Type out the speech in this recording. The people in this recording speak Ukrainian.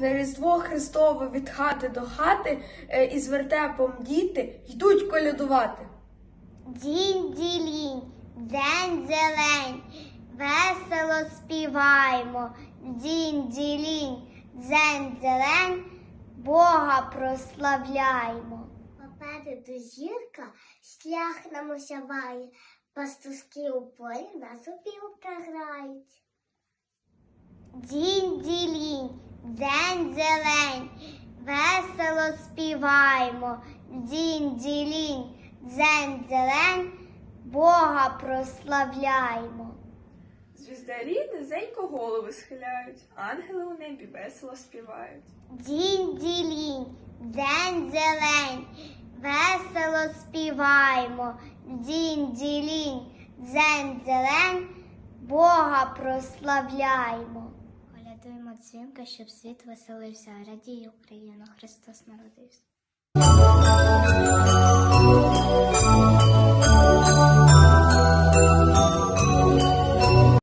На Різдво Христове від хати до хати е, із вертепом діти йдуть колядувати. Дінь ділінь, день зелень, весело співаємо. Дінь ділінь, дзень зелень, Бога прославляємо. Попереду зірка шлях нам осяває, пастушки у полі нас упівка грають. Дінь ділінь, день зелень, весело співаємо. Дінь ділінь, дзень зелень, Бога прославляємо. Звіздарі низенько голови схиляють, ангели у небі весело співають. Дінь ділінь, день зелень, весело співаємо. Дінь ділінь, дзень зелень, Бога прославляємо. Колядуємо дзвінка, щоб світ веселився. Радій Україна, Христос народився.